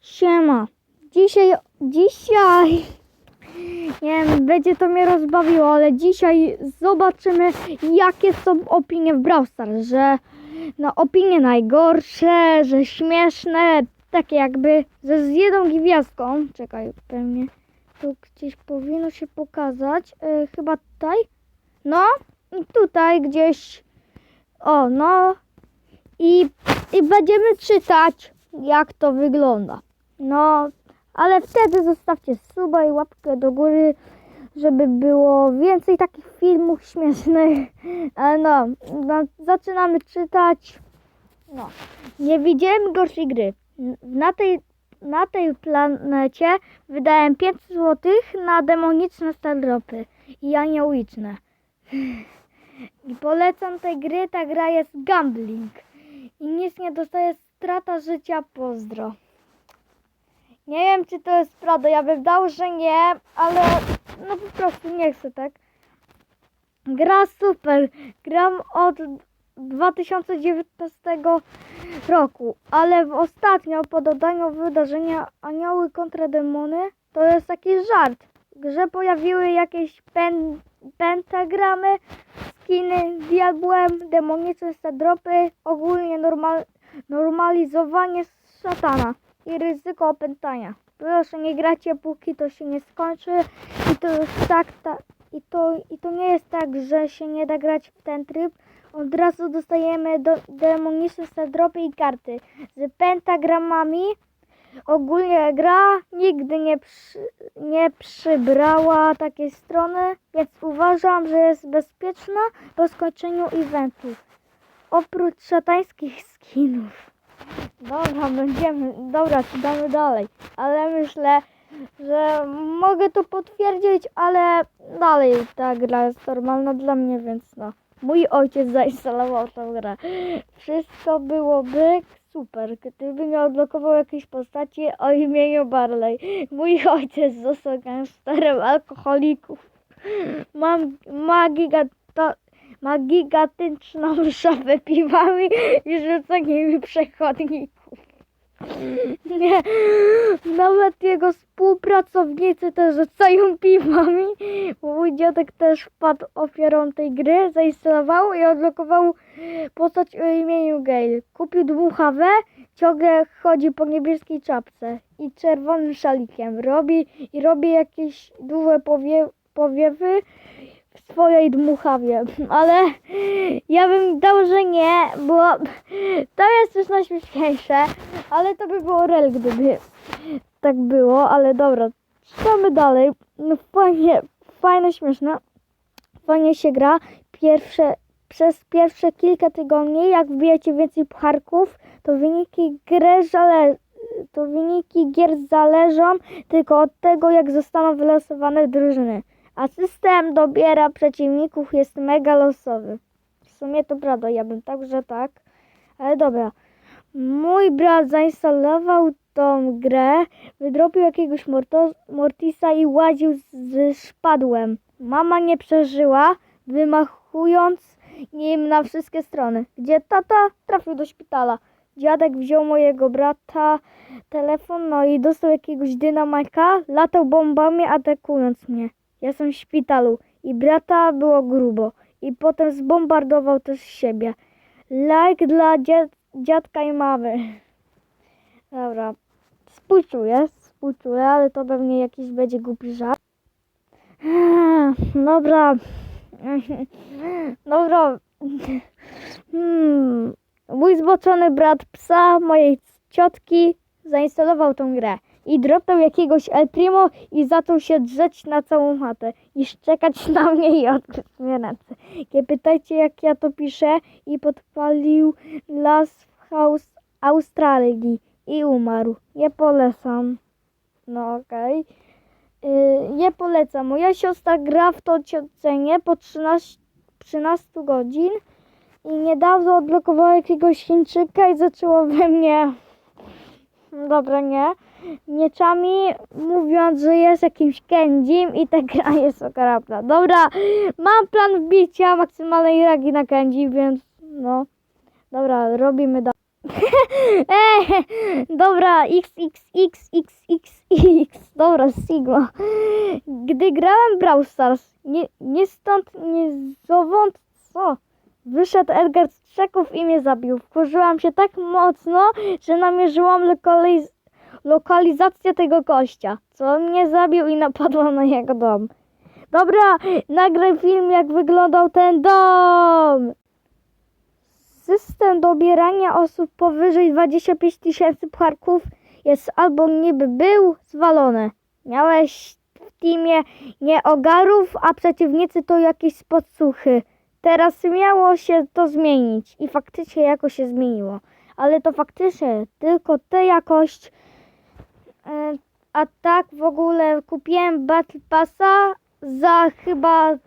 Siema. Dzisiaj, dzisiaj, nie wiem, będzie to mnie rozbawiło, ale dzisiaj zobaczymy, jakie są opinie w Brawl Stars, że no opinie najgorsze, że śmieszne, takie jakby ze z jedną gwiazdką. Czekaj, pewnie tu gdzieś powinno się pokazać, e, chyba tutaj, no i tutaj gdzieś, o no i, i będziemy czytać, jak to wygląda. No, ale wtedy zostawcie suba i łapkę do góry, żeby było więcej takich filmów śmiesznych. No, no zaczynamy czytać. No, nie widziałem gorszej gry. Na tej, na tej planecie wydałem 5 zł na demoniczne stardropy i aniołyczne. I polecam tej gry, ta gra jest gambling. I nic nie dostaje strata życia, pozdro. Nie wiem, czy to jest prawda. Ja bym dał, że nie, ale no po prostu nie chcę, tak? Gra super. Gram od 2019 roku, ale w ostatnio po dodaniu wydarzenia Anioły kontra Demony to jest taki żart. W grze pojawiły jakieś pen, pentagramy, skiny z diabłem, demoniczne dropy, ogólnie normal, normalizowanie szatana i ryzyko opętania. Proszę nie gracie póki to się nie skończy i to jest tak, ta, i to, i to nie jest tak, że się nie da grać w ten tryb. Od razu dostajemy do, demoniczne dropy i karty z pentagramami. Ogólnie gra nigdy nie, przy, nie przybrała takiej strony, więc uważam, że jest bezpieczna po skończeniu eventu. Oprócz szatańskich skinów. Dobra, będziemy, dobra, czytamy dalej, ale myślę, że mogę to potwierdzić, ale dalej ta gra jest normalna dla mnie, więc no. Mój ojciec zainstalował tę grę. Wszystko byłoby super, gdyby nie odblokował jakiejś postaci o imieniu Barley. Mój ojciec został gangsterem alkoholików. Mam, ma gigato, ma gigantyczną szafę piwami i rzucanymi przechodników. Nie, nawet jego współpracownicy też rzucają piwami. Mój dziadek też wpadł ofiarą tej gry, zainstalował i odblokował postać o imieniu Gale. Kupił dmuchawę, ciągle chodzi po niebieskiej czapce i czerwonym szalikiem. Robi i robi jakieś duże powie, powiewy swojej dmuchawie, ale ja bym dał, że nie, bo to jest już najśmieszniejsze, ale to by było rel, gdyby tak było, ale dobra, czytamy dalej. No fajnie, fajne, śmieszne, fajnie się gra. Pierwsze, przez pierwsze kilka tygodni, jak wbijecie więcej pucharków, to wyniki gry zale, to wyniki gier zależą tylko od tego, jak zostaną wylosowane drużyny. A system dobiera przeciwników jest mega losowy. W sumie to prawda, ja bym także tak. Ale dobra. Mój brat zainstalował tą grę, wydropił jakiegoś Morto- Mortisa i łaził z, z szpadłem. Mama nie przeżyła, wymachując nim na wszystkie strony. Gdzie tata trafił do szpitala. Dziadek wziął mojego brata telefon, no i dostał jakiegoś dynamajka, latał bombami atakując mnie. Ja jestem w szpitalu i brata było grubo. I potem zbombardował też siebie. Like dla dziad dziadka i mamy. Dobra. Współczuję, współczuję, ale to pewnie jakiś będzie głupi żart. Dobra. Dobra. Hmm. Mój zboczony brat psa mojej ciotki zainstalował tą grę i dropnął jakiegoś El Primo i zaczął się drzeć na całą chatę i szczekać na mnie i odgryzł mnie ręce. Nie pytajcie jak ja to piszę i podpalił las w Haus Australii i umarł. Nie polecam. No okej. Yy, nie polecam. Moja siostra gra w to ciocenie po 13, 13 godzin i niedawno odblokowała jakiegoś Chińczyka i zaczęło we mnie dobra, nie, mieczami, mówiąc, że jest jakimś kędzim i ta gra jest okropna. Dobra, mam plan wbicia maksymalnej ragi na kędzi, więc no, dobra, robimy dalej. Eee, dobra, XXXXXX, dobra, Sigma. Gdy grałem Brawl Stars, nie, nie stąd, nie zowąd, co? Wyszedł Edgar z krzaków i mnie zabił. Wkurzyłam się tak mocno, że namierzyłam lokaliz lokalizację tego gościa, co mnie zabił i napadłam na jego dom. Dobra, nagraj film, jak wyglądał ten dom. System dobierania osób powyżej 25 tysięcy pucharków jest albo niby był zwalony. Miałeś w teamie nie ogarów, a przeciwnicy to jakieś spodsłuchy. Teraz miało się to zmienić i faktycznie jakoś się zmieniło. Ale to faktycznie tylko tę jakość. E, A tak w ogóle kupiłem Battle Passa za chyba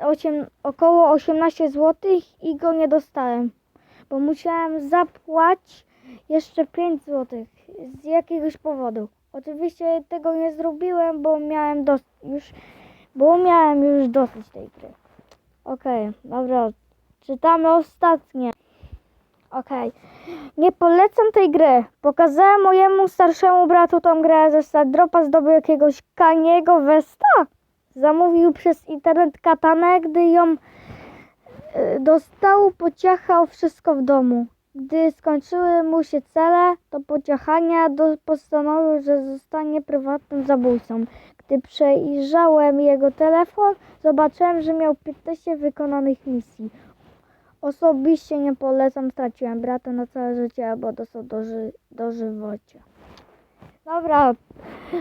8, około 18 zł i go nie dostałem bo musiałem zapłacić jeszcze 5 zł z jakiegoś powodu. Oczywiście tego nie zrobiłem, bo miałem dos- już bo miałem już dosyć tej gry. Okej, dobra. Czytamy ostatnie. Okej. Nie polecam tej gry. Pokazałem mojemu starszemu bratu tą grę ze Stardropa, zdobył jakiegoś kaniego Westa. Zamówił przez internet katanę, gdy ją y, dostał, pociachał wszystko w domu. Gdy skończyły mu się cele do pociachania, do, postanowił, że zostanie prywatnym zabójcą. Gdy przejrzałem jego telefon, zobaczyłem, że miał 15 wykonanych misji. Osobiście nie polecam, straciłem brata na całe życie, albo dostał doży, dożywocie. Dobra,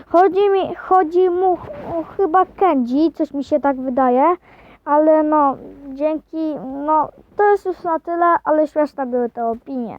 chodzi mi, chodzi mu o chyba Kenji, coś mi się tak wydaje, ale no, dzięki, no, to jest już na tyle, ale śmieszne były te opinie.